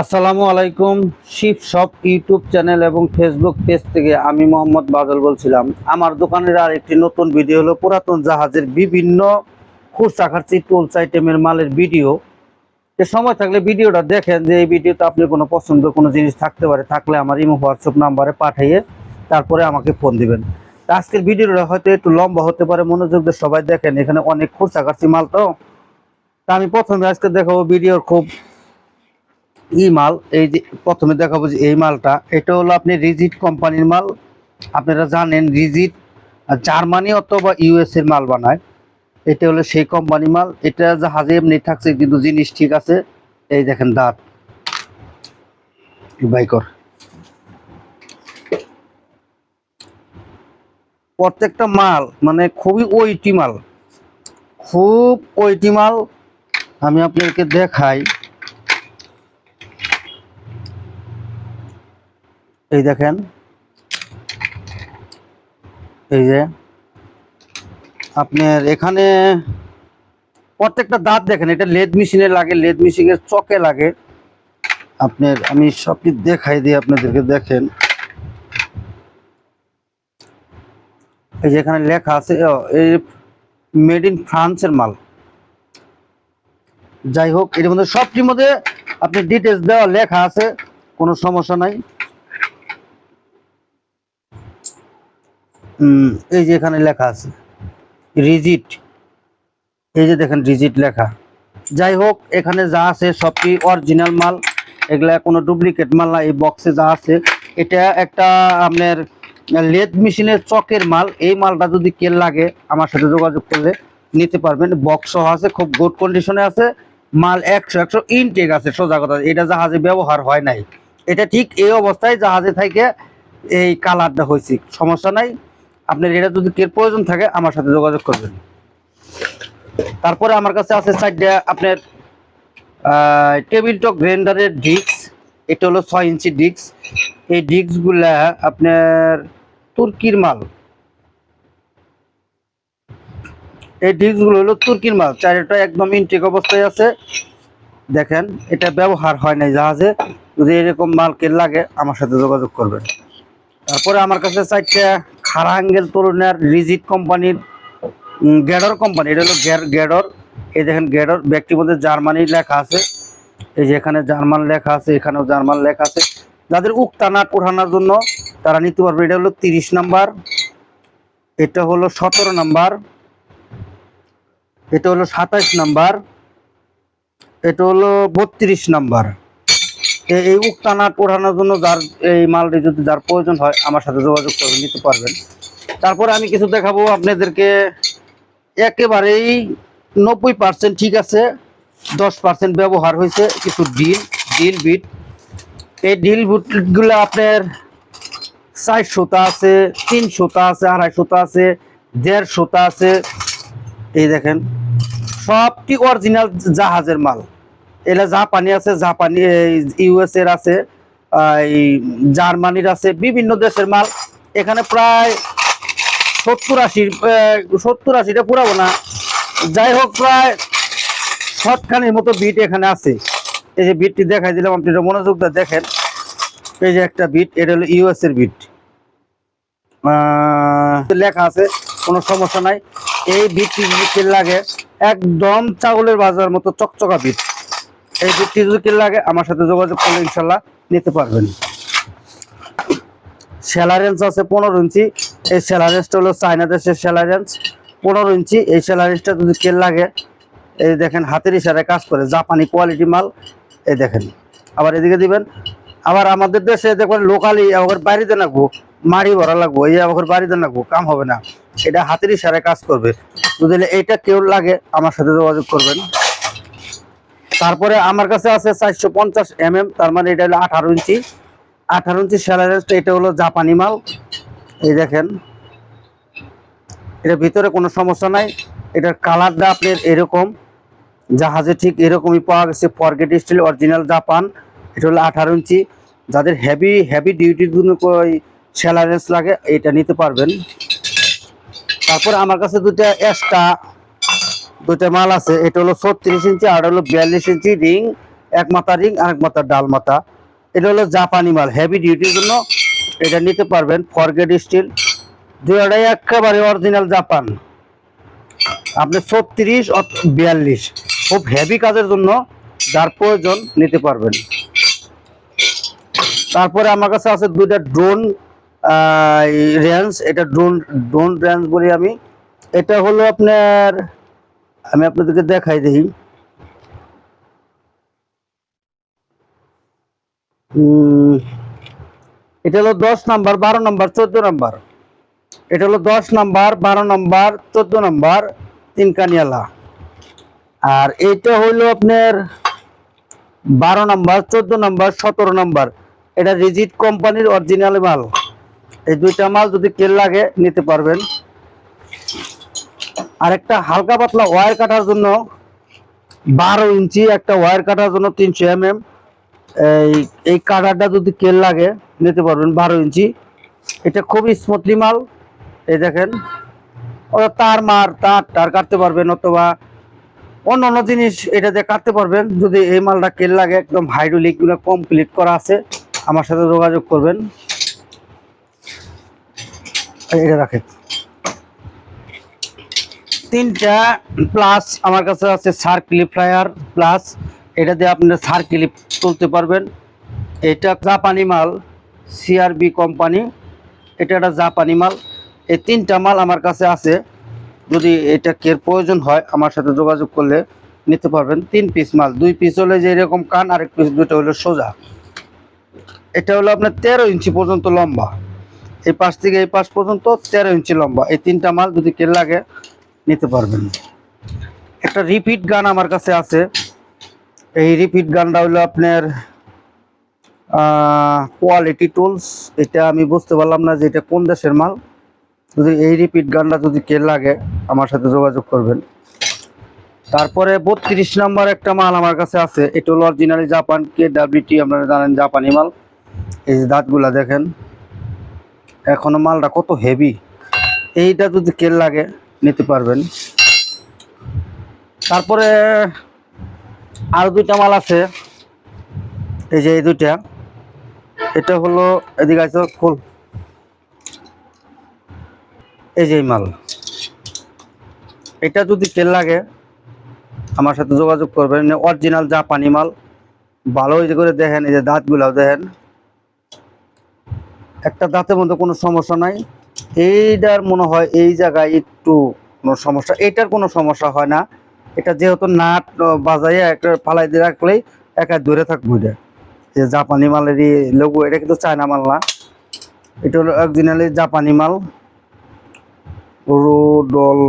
আসসালামু আলাইকুম ship shop YouTube channel এবং ফেসবুক পেজ থেকে আমি মোহাম্মদ বাদল বলছিলাম। আমার দোকানের আর একটি নতুন ভিডিও হলো পুরাতন জাহাজের বিভিন্ন খুচরাখার্চি টুলস আইটেমের মালের ভিডিও। যে সময় থাকলে ভিডিওটা দেখেন যে এই ভিডিওতে আপনি কোনো পছন্দ কোনো জিনিস থাকতে পারে, থাকলে আমার ইমো, হোয়াটসঅ্যাপ নাম্বারে পাঠিয়ে তারপরে আমাকে ফোন দিবেন। আজকের ভিডিওটা হয়তো একটু লম্বা হতে পারে, মনোযোগ দিয়ে সবাই দেখেন, এখানে অনেক খুচরাখার্চি মাল তো। তা আমি প্রথমে আজকে দেখাবো ভিডিওর খুব ই মাল, এই যে প্রথমে দেখাবো যে এই মালটা, এটা হলো আপনি রিজিট কোম্পানির মাল। আপনারা জানেন রিজিট জার্মানি অথবা ইউএস এর মাল বানায়। এটা হলো সেই কোম্পানি মাল। এটা জাহাজে এমনি থাকছে, কিন্তু জিনিস ঠিক আছে। এই দেখেন দাঁত। বাইকর প্রত্যেকটা মাল মানে খুবই ওইটি মাল। খুব ওইটি মাল। আমি আপনাদেরকে দেখাই। এই দেখেন। এই যে আপনার এখানে প্রত্যেকটা দাঁত দেখেন, এটা লেদ মেশিনে লাগে, লেদ মেশিনের চকে লাগে। আপনার আমি সবটি দেখাই দিই, আপনাদেরকে দেখেন। এই যে এখানে লেখা আছে এই মেড ইন ফ্রান্সের মাল। যাই হোক, এর মধ্যে সবটির মধ্যে আপনি ডিটেলস দেওয়া লেখা আছে, কোনো সমস্যা নাই। এই যে এখানে লেখা আছে, রিজিট। এই যে দেখেন, রিজিট লেখা। যাই হোক, এখানে যা আছে সবটি অরিজিনাল মাল। এগুলা কোনো ডুপ্লিকেট মাল না, এই বক্সে যা আছে, এটা একটা আপনার লেদ মেশিনের চকের মাল। এই মালটা যদি কেল লাগে, আমার সাথে যোগাযোগ করলে নিতে পারবেন। বক্স সহ আছে, খুব গুড কন্ডিশনে আছে। মাল একশো একশো ইনটেক আছে, সোজা কথা। এটা জাহাজে ব্যবহার হয় নাই। এটা ঠিক এই অবস্থায় জাহাজে থেকে এই কালারটা হয়েছে। সমস্যা নাই। আপনার এটা যদি কের প্রয়োজন থাকে, আমার সাথে যোগাযোগ করবেন। তারপরে আমার কাছে আছে সাইডে আপনার টেবিল টক গ্রাইন্ডারের ডিস্ক এটা হলো ছয় ইঞ্চি ডিস্ক এই ডিস্কগুলা আপনার তুর্কির মাল। এই ডিস্কগুলো হলো তুর্কির মাল। চারটা একদম ইনটেক অবস্থায় আছে। দেখেন, এটা ব্যবহার হয় নাই জাহাজে। যদি এরকম মাল কে লাগে, আমার সাথে যোগাযোগ করবেন। তারপরে আমার কাছে চারটা খারা অ্যাঙ্গেল তরুণের রিজিট কোম্পানির গ্যাডর কোম্পানি, এটা হলো গ্যাডর এই দেখেন গ্যাডর ব্যক্তির মধ্যে জার্মানি লেখা আছে। এই যে এখানে জার্মান লেখা আছে, এখানেও জার্মান লেখা আছে। যাদের উক্তানাট ওঠানোর জন্য তারা নিতে পারবে। এটা হলো তিরিশ নাম্বার। এটা হলো সতেরো নাম্বার। এটা হলো সাতাইশ নাম্বার। এটা হলো বত্রিশ নাম্বার। এই উক্তানাট ওঠানোর জন্য যার এই মালটি যদি যার প্রয়োজন হয়, আমার সাথে যোগাযোগ করে নিতে পারবেন। তারপরে আমি কিছু দেখাবো আপনাদেরকে। একেবারেই নব্বই পার্সেন্ট ঠিক আছে, দশ পার্সেন্ট ব্যবহার হয়েছে কিছু ডিল ডিল বিট। এই ডিল বুটগুলো আপনার চার সুতা আছে তিন সুতা আছে আড়াই সুতা আছে দেড় সুতা আছে। এই দেখেন, সবটি অরিজিনাল জাহাজের মাল। এটা জাপানি আছে, জাপানি ইউএস এর আছে জার্মানির আছে, বিভিন্ন দেশের মাল। এখানে প্রায় সত্তর আশি সত্তর আশিটা পুরাবো না। যাই হোক, প্রায় শতখানির মতো বিট এখানে আছে। এই যে বিটটি দেখাই দিলাম, আপনি এটা মনোযোগ দিয়ে দেখেন। এই যে একটা বিট, এটা হলো ইউএস এর বিট লেখা আছে, কোনো সমস্যা নাই। এই বিটটি লাগে একদম চাউলের বাজার মতো চকচকা বিট। এই যদি তেল লাগে, আমার সাথে যোগাযোগ করলে ইনশাল্লাহ নিতে পারবেন। স্যালারেন্স আছে পনেরো ইঞ্চি। এই স্যালারেন্সটা হলো চায়না দেশের স্যালারেন্স পনেরো ইঞ্চি, এই স্যালারেন্সটা যদি তেল লাগে, এই দেখেন হাতের ইশারায় কাজ করে, জাপানি কোয়ালিটি মাল। এই দেখেন, আবার এদিকে দিবেন, আবার আমাদের দেশে দেখবেন লোকালি আবার বাড়িতে লাগবো মাড়ি ভরা লাগবো, এই আবার বাড়িতে লাগবো কাম হবে না। এটা হাতের ইশারায় কাজ করবে। যদি এইটা কেউ লাগে, আমার সাথে যোগাযোগ করবেন। তারপরে আমার কাছে আছে চারশো পঞ্চাশ এম এম তার মানে এটা হলো আঠারো ইঞ্চি। আঠারো ইঞ্চি স্যালারেন্সটা এটা হলো জাপানি মাল। এই দেখেন। এটার ভিতরে কোনো সমস্যা নাই। এটার কালারটা আপনার এরকম। জাহাজে ঠিক এরকমই পাওয়া গেছে ফরগেট স্টিল, অরিজিনাল জাপান। এটা হলো আঠারো ইঞ্চি। যাদের হেভি হেভি ডিউটির জন্য স্যালারেন্স লাগে, এটা নিতে পারবেন। তারপর আমার কাছে দুটা এক্সট্রা দুটা মাল আছে, এটা হলো ছত্রিশ ইঞ্চি, আর হলো বিয়াল্লিশ ইঞ্চি রিং, এক মাথা রিং, আর এক মাথা ডাল মাথা। এটা হলো জাপানি মাল হেভি ডিউটির জন্য এটা নিতে পারবেন ফরগেট স্টিল দুটাই একেবারে অরিজিনাল জাপান আপনি ছত্রিশ বিয়াল্লিশ, খুব হেভি কাজের জন্য যার প্রয়োজন নিতে পারবেন। তারপরে আমার কাছে আছে দুইটা ড্রোন রেঞ্জ এটা ড্রোন ড্রোন রেঞ্জ বলি আমি। এটা হলো আপনার আমি আপনাদেরকে দেখাই উম, এটা হলো দশ নাম্বার বারো নাম্বার চোদ্দ নাম্বার। এটা হলো দশ নাম্বার বারো নাম্বার চোদ্দ নাম্বার তিন কানিয়ালা। আর এইটা হইল আপনার বারো নাম্বার চোদ্দ নাম্বার সতেরো নাম্বার। এটা রিজিট কোম্পানির অরিজিনাল মাল। এই দুইটা মাল যদি কেল লাগে নিতে পারবেন। আর একটা হালকা পাতলা ওয়্যার কাটার জন্য বারো ইঞ্চি একটা ওয়্যার কাটার জন্য তিনশো এম এম এই এই কাটারটা যদি কেল লাগে, নিতে পারবেন বারো ইঞ্চি। এটা খুবই স্মুথলি মাল। এই দেখেন, ওরা তার মার, তার টার কাটতে পারবেন অথবা অন্য অন্য জিনিস এটা দিয়ে কাটতে পারবেন। যদি এই মালটা কেল লাগে, একদম হাইড্রোলিকগুলো কমপ্লিট করা আছে, আমার সাথে যোগাযোগ করবেন। এটা রাখেন তিনটা প্লাস আমার কাছে আছে সার ক্লিপ ফ্লায়ার প্লাস এটা দিয়ে আপনি সার ক্লিপ তুলতে পারবেন। এটা জাপানি মাল সিআরবি কোম্পানি এটা একটা জাপানি মাল। এই তিনটা মাল আমার কাছে আছে। যদি এটা কের প্রয়োজন হয়, আমার সাথে যোগাযোগ করলে নিতে পারবেন। তিন পিস মাল, দুই পিস হলে যে এরকম কান আর এক পিস দুটো হলো সোজা। এটা হলো আপনার তেরো ইঞ্চি পর্যন্ত লম্বা। এই পাশ থেকে এই পাশ পর্যন্ত তেরো ইঞ্চি লম্বা। এই তিনটা মাল যদি কের লাগে নিতে পারবেন। একটা রিপিট গান আমার কাছে আছে। এই রিপিট গানটা হলো আপনার কোয়ালিটি টুলস এটা আমি বুঝতে পারলাম না যে এটা কোন দেশের মাল। যদি এই রিপিট গানটা যদি কে লাগে, আমার সাথে যোগাযোগ করবেন। তারপরে বত্রিশ নম্বর একটা মাল আমার কাছে আছে। এটা হলো অরিজিনালি জাপান কে ডাব্লিউটি আপনারা জানেন জাপানি মাল। এই যে দাঁতগুলা দেখেন। এখনও মালটা কত হেভি এইটা যদি কেল লাগে নিতে পারবেন। তারপরে আর দুইটা মাল আছে। এই যে এই দুইটা। এটা হলো এদিকে আছে ফুল। এই যে মাল। এটা যদি তেল লাগে, আমার সাথে যোগাযোগ করবেন। অরিজিনাল যা পানি মাল। ভালো করে দেখেন, এই যে দাঁতগুলাও দেখেন। একটা দাঁতের মধ্যে কোনো সমস্যা নাই। এইটার মনে হয় এই জায়গায় একটু কোনো সমস্যা, এটার কোনো সমস্যা হয় না। এটা যেহেতু নাট বাজাইয়া একটা ফালাই দিয়ে রাখলেই একা ধরে থাকব এটা। যে জাপানি মালেরই লোগো, এটা কিন্তু চায়না মাল না। এটা হলো অরিজিনালি জাপানি মাল। রোডল।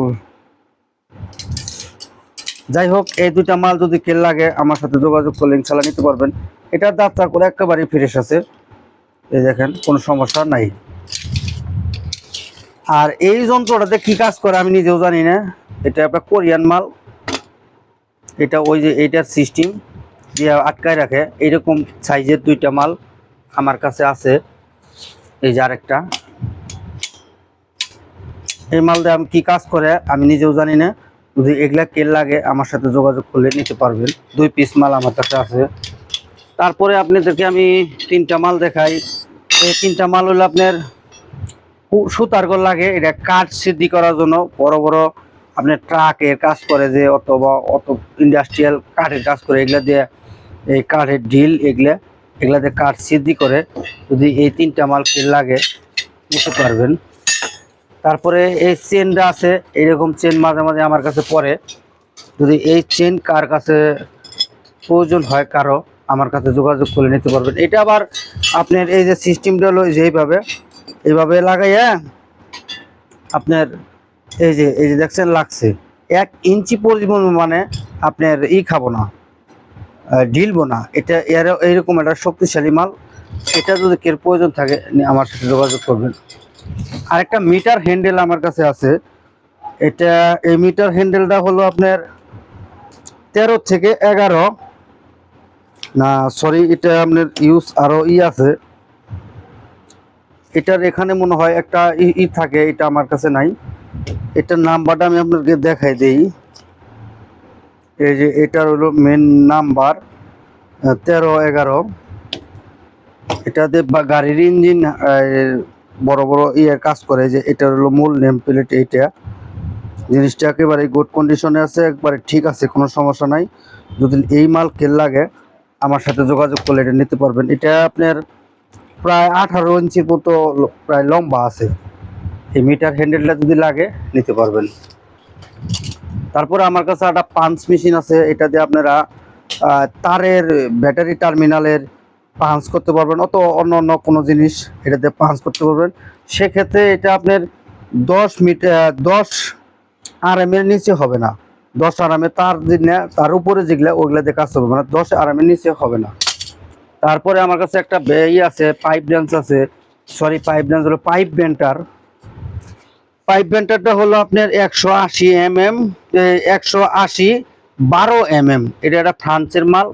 যাই হোক, এই দুইটা মাল যদি কেল লাগে আমার সাথে যোগাযোগ করলে ইনশাল্লাহ নিতে পারবেন। এটার দাঁতটা করে একেবারেই ফ্রেশ আছে। এই দেখেন, কোনো সমস্যা নাই। আর এই যন্ত্রটাতে কি কাজ করে আমি নিজেও জানি না। এটা একটা কোরিয়ান মাল। এটা ওই যে এইটার সিস্টেম দিয়ে আটকায় রাখে। এইরকম সাইজের দুইটা মাল আমার কাছে আছে। এই যে আরেকটা। এই মাল দিয়ে আমি কি কাজ করে আমি নিজেও জানি না। যদি এগুলা কেল লাগে, আমার সাথে যোগাযোগ করলে নিতে পারবেন। দুই পিস মাল আমার কাছে আছে। তারপরে আপনাদেরকে আমি তিনটা মাল দেখাই। এই তিনটা মাল হলো আপনার সুতার গোল লাগে, এটা কাঠ সিদ্ধি করার জন্য। বড় বড় আপনার ট্রাকের কাজ করে যে, অথবা অত ইন্ডাস্ট্রিয়াল কাঠের কাজ করে, এগুলা দিয়ে এই কাঠের ঢিল এগুলা দিয়ে কাঠ সিদ্ধি করে, যদি এই তিনটা মাল লাগে, নিতে পারবেন। তারপরে এই চেনটা আছে, এরকম চেন মাঝে মাঝে আমার কাছে পড়ে। যদি এই চেন কার কাছে প্রয়োজন হয় কারও, আমার কাছে যোগাযোগ করে নিতে পারবেন। এটা আবার আপনার এই যে সিস্টেমটা হলো এই এইভাবে লাগাইয়া আপনার এই যে এই যে দেখছেন লাগছে। এক ইঞ্চি পরিমাণ মানে আপনার ই খাব না ঢিলবো না। এটা এর এইরকম একটা শক্তিশালী মাল। এটা যদি কের প্রয়োজন থাকে আমার সাথে যোগাযোগ করবেন। আরেকটা মিটার হ্যান্ডেল আমার কাছে আছে। এটা, এই মিটার হ্যান্ডেলটা হলো আপনার তেরো থেকে এগারো। না সরি এটা আপনার ইউজ আরও ই আছে। এটার এখানে মনে হয় একটা ই থাকে, এটা আমার কাছে নাই। এটার নাম্বারটা আমি আপনাকে দেখাই দেই। এই যে এটার হলো মেন নাম্বার তেরো এগারো। এটাতে বা গাড়ির ইঞ্জিন বড় বড় ইয়ে কাজ করে, যে এটা হলো মূল নেম প্লেট এইটা। জিনিসটা একেবারে গুড কন্ডিশনে আছে, একবারে ঠিক আছে, কোনো সমস্যা নাই। যদি এই মাল কেল লাগে, আমার সাথে যোগাযোগ করলে এটা নিতে পারবেন। এটা আপনার প্রায় আঠারো ইঞ্চির মতো প্রায় লম্বা আছে। এই মিটার হ্যান্ডেলটা যদি লাগে, নিতে পারবেন। তারপরে আমার কাছে একটা পাঞ্চ মেশিন আছে। এটা দিয়ে আপনারা তারের ব্যাটারি টার্মিনালের পাঞ্চ করতে পারবেন, অত অন্য অন্য কোনো জিনিস এটা দিয়ে পাঞ্চ করতে পারবেন। সেক্ষেত্রে এটা আপনার দশ মিটার দশ আর এম এর নিচে হবে না। দশ আর এম তার দিনে তার উপরে যেগুলা, ওগুলা দিয়ে কাজ হবে মানে দশ আরামের নিচে হবে না। তারপরে আমার কাছে একটা বে- ই আছে পাইপ ব্রাঞ্চ আছে। সরি পাইপ ব্রাঞ্চ হলো পাইপ বেন্টার পাইপ বেন্টারটা হলো আপনার একশো আশি এম এম একশো আশি বারো এম এম এটা একটা ফ্রান্সের মাল।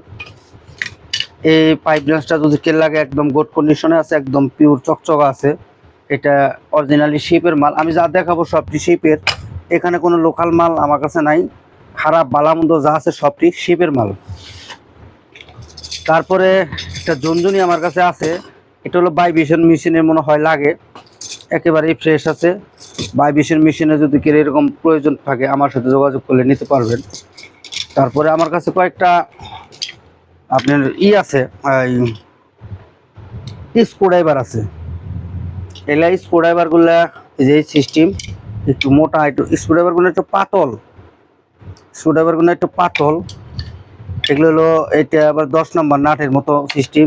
এই পাইপ ব্রাঞ্চটা যদি কে লাগে, একদম গুড কন্ডিশনে আছে, একদম পিওর চকচকা আছে। এটা অরিজিনালি শিপের মাল। আমি যা দেখাবো সবটি শিপের এখানে কোনো লোকাল মাল আমার কাছে নাই। খারাপ বালামন্দ যা আছে সবটি শিপের মাল। তারপরে একটা জঞ্জনি আমার কাছে আছে। এটা হলো বাইবিশন মেশিনের মনে হয় লাগে। একেবারেই ফ্রেশ আছে। বাইবিশন মেশিনে যদি কেউ এরকম প্রয়োজন থাকে, আমার সাথে যোগাযোগ করলে নিতে পারবেন। তারপরে আমার কাছে কয়েকটা আপনার ই আছে স্ক্রুড্রাইভার আছে। এগুলা স্ক্রুড্রাইভারগুলা এই যে সিস্টেম একটু মোটা, একটু স্ক্রুড্রাইভারগুলো একটু পাতল। স্ক্রুড্রাইভারগুলো একটু পাতল। এগুলো হলো এটা আবার দশ নম্বর নাটের মতো সিস্টেম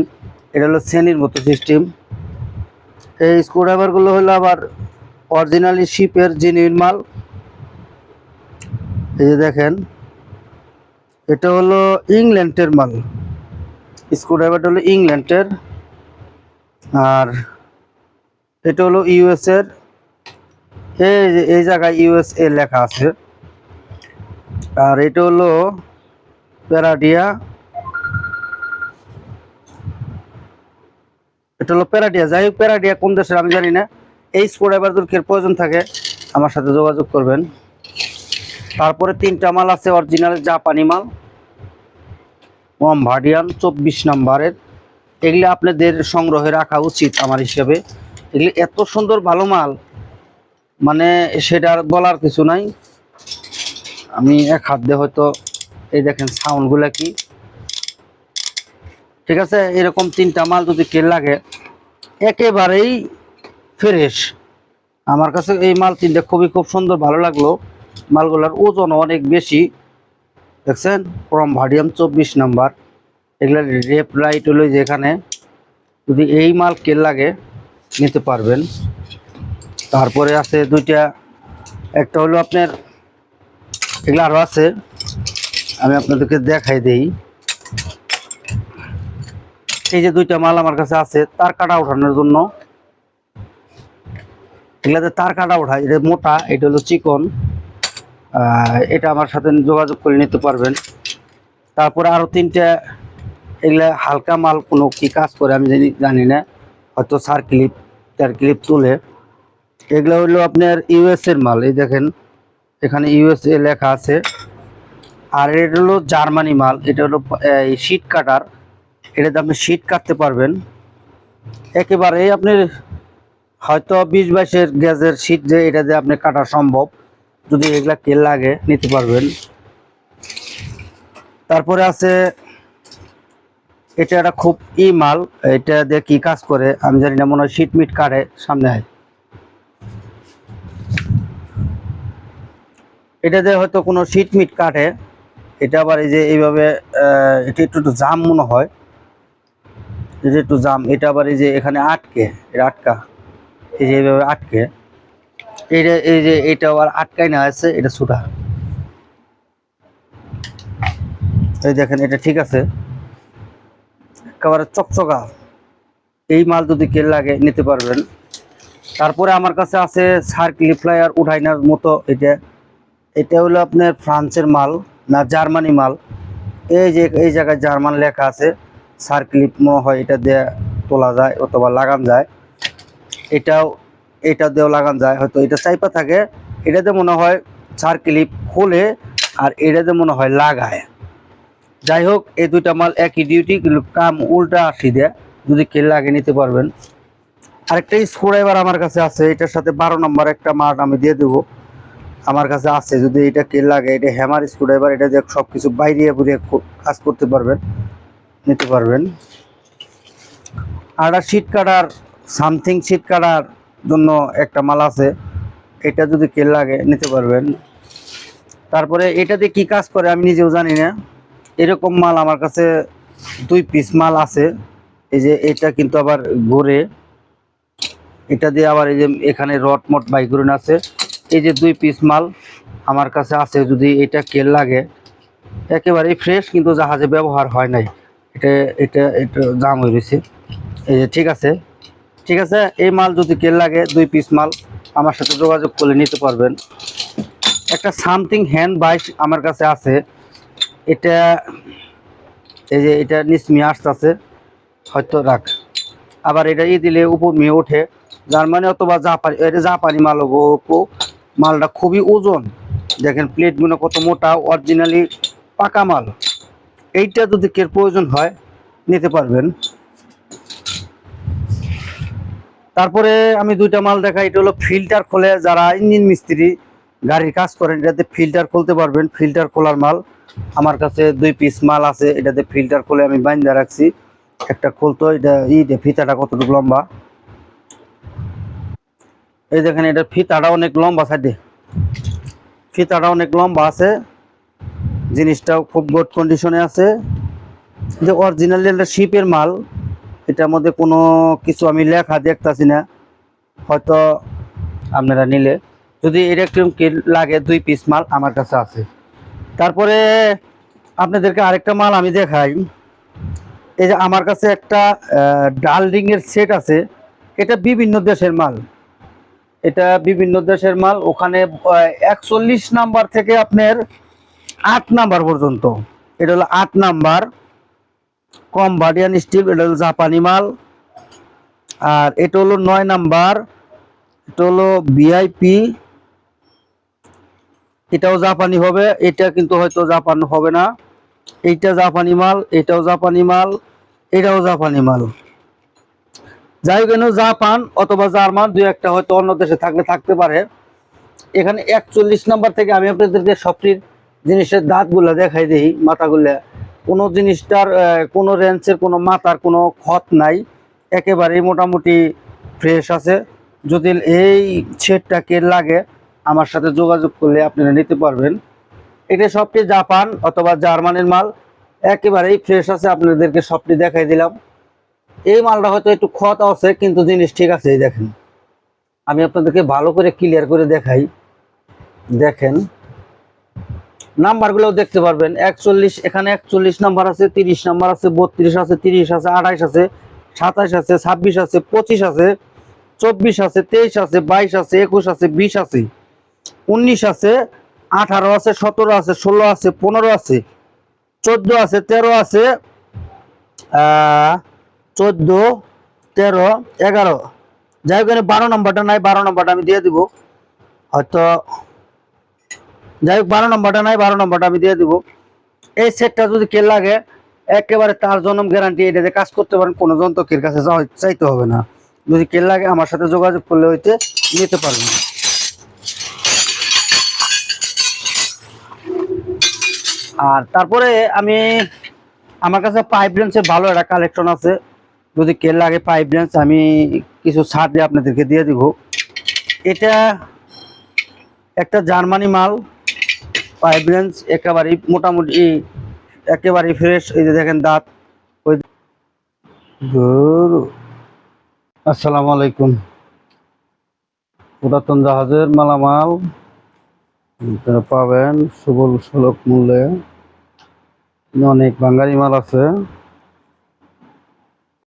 এটা হলো শ্রেণির মতো সিস্টেম এই স্ক্রুড্রাইভারগুলো হলো আবার অরিজিনালি শিপের জেনুইন মাল। এই যে দেখেন, এটা হলো ইংল্যান্ডের মাল। স্ক্রুড্রাইভারটা হলো ইংল্যান্ডের। আর এটা হলো ইউএস এর এই এই জায়গায় ইউএসএ লেখা আছে। আর এটা হলো প্যারাডিয়া এটা হলো প্যারাডিয়া যাই হোক প্যারাডিয়া কোন দেশের আমি জানি না। এই স্ক্রুড্রাইভার দুর্কের প্রয়োজন থাকে। আমার সাথে যোগাযোগ করবেন। তারপরে তিনটা মাল আছে অরিজিনাল জাপানি মাল। ওয়াম ভার্ডিয়ান, চব্বিশ নাম্বারের। এগুলি আপনাদের সংগ্রহে রাখা উচিত আমার হিসেবে। এগুলি এত সুন্দর ভালো মাল। মানে সেটা আর বলার কিছু নাই। আমি এক হাত দিয়ে হয়তো এই দেখেন সাউন্ডগুলা কি? ঠিক আছে? এরকম তিনটা মাল যদি কেল লাগে, একেবারেই ফ্রেশ আমার কাছে এই মাল তিনটা খুবই খুব সুন্দর, ভালো লাগল। মালগুলার ওজন অনেক বেশি। দেখছেন? ফ্রম ভাডিয়াম চব্বিশ নাম্বার। এগুলা রেপ লাইট হলো যেখানে যদি এই মাল কেল লাগে, নিতে পারবেন। তারপরে আছে দুইটা, একটা হলো আপনার, এগুলো আরও আছে। আমি আপনাদেরকে দেখাই দেই। এই যে দুইটা মাল আমার কাছে আছে, তার কাটা ওঠানোর জন্য। এগুলাতে তার কাটা ওঠায়, এটা মোটা, এটা হলো চিকন। এটা আমার সাথে যোগাযোগ করে নিতে পারবেন। তারপরে আরও তিনটা, এগুলা হালকা মাল, কোনো কি কাজ করে আমি জানি জানি না। হয়তো সার ক্লিপ, তার ক্লিপ তুলে। এগুলো হলো আপনার ইউএস এর মাল, এই দেখেন। এখানে ইউএসএ লেখা আছে। আর এটা হলো জার্মানি মাল, এটা হলো শীট কাটার। এটাতে আপনি শীট কাটতে পারবেন। একেবারে আপনি হয়তো বিশ বাইশের গ্যাসের শীট যে এটা দিয়ে আপনি কাটা সম্ভব। যদি এগুলা কেল লাগে নিতে পারবেন। তারপরে আছে, এটা একটা খুব ই মাল, এটা দিয়ে কি কাজ করে, আমি জানি না, মনে হয় শীট মিট কাটে সামনে হয় এটা দিয়ে হয়তো কোনো শীট মিট কাটে। এটা আবার এই যে এইভাবে এটা একটু একটু জাম মনে হয়। যে একটু জাম, এটা আবার এই যে এখানে আটকে, এটা আটকা। এই যে এইভাবে আটকে। এইটা এই যে এটা আবার আটকাই না, আছে, এটা ছুটা। এই দেখেন, এটা ঠিক আছে। একেবারে চকচকা। এই মাল যদি কে লাগে, নিতে পারবেন। তারপরে আমার কাছে আছে সার্কিল ফ্লায়ার উঠাইনার মতো, এটা। এটা হলো আপনার ফ্রান্সের মাল। না, জার্মানি মাল। এই যে, এই জায়গায় জার্মান লেখা আছে, সার্ক্লিপ মনে হয় এটা দিয়ে তোলা যায় অথবা লাগান যায়। এটাও, এটা দিয়েও লাগান যায়, হয়তো এটা চাইপা থাকে। এটাতে মনে হয় সার্ক্লিপ খোলে আর এটাতে মনে হয় লাগায়। যাই হোক, এই দুইটা মাল একই ডিউটি কিন্তু কাম উল্টা আসি দেয়। যদি কে লাগে নিতে পারবেন। আরেকটা স্ক্রুড্রাইভার আমার কাছে আছে, এটার সাথে বারো নম্বর একটা মার্ট আমি দিয়ে দেবো। আমার কাছে আছে, যদি এটা কেল লাগে, এটা হ্যামার স্ক্রুড্রাইভার এটা দিয়ে সব কিছু বাইরে বুড়িয়ে কাজ করতে পারবেন, নিতে পারবেন। আর sheet cutter something sheet cutter জন্য একটা মাল আছে, এটা যদি কেল লাগে, নিতে পারবেন। তারপরে এটা দিয়ে কি কাজ করে আমি নিজেও জানি না। এরকম মাল আমার কাছে দুই পিস মাল আছে। এই যে এটা কিন্তু আবার ঘুরে, এটা দিয়ে আবার এই যে এখানে রড মট বাইগুরুন আছে। এই যে দুই পিস মাল আমার কাছে আছে, যদি এটা কেল লাগে, একেবারেই ফ্রেশ কিন্তু জাহাজে ব্যবহার হয় নাই। এটা এটা এটা জাম হয়ে রয়েছে। এই যে ঠিক আছে ঠিক আছে, এই মাল যদি কেল লাগে, দুই পিস মাল, আমার সাথে যোগাযোগ করে নিতে পারবেন। একটা সামথিং হ্যান্ড বাইক আমার কাছে আছে। এটা, এই যে এটা নিচমি আসতেছে, হয়তো রাখ। আবার এটা ই দিলে উপর মেয়ে ওঠে জার্মানি অথবা জাপানি এটা জাপানি মাল হব। মালটা খুবই ওজন। দেখেন প্লেটগুলো কত মোটা অরিজিনালি পাকা মাল। এইটা যদি কের প্রয়োজন হয়, নিতে পারবেন। তারপরে আমি দুইটা মাল দেখাই, এটা হলো ফিল্টার খোলে যারা ইঞ্জিন মিস্ত্রি, গাড়ির কাজ করেন, এটাতে ফিল্টার খুলতে পারবেন ফিল্টার খোলার মাল। আমার কাছে দুই পিস মাল আছে, এটাতে ফিল্টার খুলে আমি বাইন্দা রাখছি। একটা খুলতো, এটা ইটা ফিতাটা কতটুকু লম্বা? এই দেখেন, এটা ফিতাটা অনেক লম্বা সাইডে। ফিতাটা অনেক লম্বা আছে। জিনিসটাও খুব গুড কন্ডিশনে আছে। যে অরিজিনালি একটা শিপের মাল, এটার মধ্যে কোনো কিছু আমি লেখা দেখতাছি না। হয়তো আপনারা নিলে। যদি এরকম কি লাগে, দুই পিস মাল আমার কাছে আছে। তারপরে আপনাদেরকে আরেকটা মাল আমি দেখাই। এই যে আমার কাছে একটা ডালডিং এর সেট আছে। এটা বিভিন্ন দেশের মাল। এটা বিভিন্ন দেশের মাল, ওখানে একচল্লিশ নাম্বার থেকে আপনার আট নাম্বার পর্যন্ত। এটা হলো আট নাম্বার। কম ভার্ডিয়ান স্টিল এটা হলো জাপানি মাল। আর এটা হলো নয় নাম্বার। এটা হলো ভিআইপি এটাও জাপানি হবে, এটা কিন্তু হয়তো জাপান হবে না। এইটা জাপানি মাল, এটাও জাপানি মাল, এটাও জাপানি মাল। যাই কেন জাপান অথবা জার্মান, দুই একটা হয়তো অন্য দেশে থাকলে থাকতে পারে। এখানে একচল্লিশ নাম্বার থেকে আমি আপনাদেরকে সবটির জিনিসের দাঁতগুলো দেখাই দিই, মাথাগুলো। কোনো জিনিসটার কোনো রেঞ্চের, কোনো মাথার কোনো ক্ষত নাই। একেবারেই মোটামুটি ফ্রেশ আছে। যদি এই ছেটটাকে লাগে, আমার সাথে যোগাযোগ করলে আপনারা নিতে পারবেন। এটা সবটি জাপান অথবা জার্মানির মাল। একেবারেই ফ্রেশ আছে, আপনাদেরকে সবটি দেখাই দিলাম। এই মালটা হয়তো একটু ক্ষত আছে কিন্তু জিনিস ঠিক আছে এই দেখেন। আমি আপনাদেরকে ভালো করে ক্লিয়ার করে দেখাই। দেখেন নাম্বারগুলোও দেখতে পারবেন। একচল্লিশ এখানে একচল্লিশ নাম্বার আছে তিরিশ নাম্বার আছে বত্রিশ আছে তিরিশ আছে আঠাইশ আছে সাতাইশ আছে ছাব্বিশ আছে পঁচিশ আছে চব্বিশ আছে তেইশ আছে বাইশ আছে একুশ আছে বিশ আছে উনিশ আছে আঠারো আছে সতেরো আছে ষোলো আছে পনেরো আছে চোদ্দ আছে তেরো আছে আহ, চোদ্দ, তেরো, এগারো। যাই হোক বারো নম্বরটা নাই, বারো নম্বরটা আমি দিয়ে দিব। হয়তো, যাই হোক, বারো নম্বরটা নাই, বারো নম্বরটা আমি দিয়ে দিব। এই সেটটা যদি কে লাগে, একেবারে তার জন্ম গ্যারান্টি এটাতে কাজ করতে পারেন, কোনো যন্ত্রকের কাছে চাইতে হবে না। যদি কে লাগে, আমার সাথে যোগাযোগ করলে হইতে নিতে পারবেন। আর তারপরে আমি, আমার কাছে পাইপ রেঞ্চের ভালো একটা কালেকশন আছে। যদি কে লাগে পাইপ রেঞ্চ আমি কিছু ছাড় দিয়ে আপনাদেরকে দিয়ে দিব। এটা একটা জার্মানি মাল, পাইপ রেঞ্চ একেবারেই মোটামুটি একেবারেই ফ্রেশ, এই যে দেখেন দাঁত। ওই আসসালামু আলাইকুম। পুরাতন জাহাজের মালামাল পাবেন সুবল সুলভ মূল্যে। অনেক বাঙালি মাল আছে।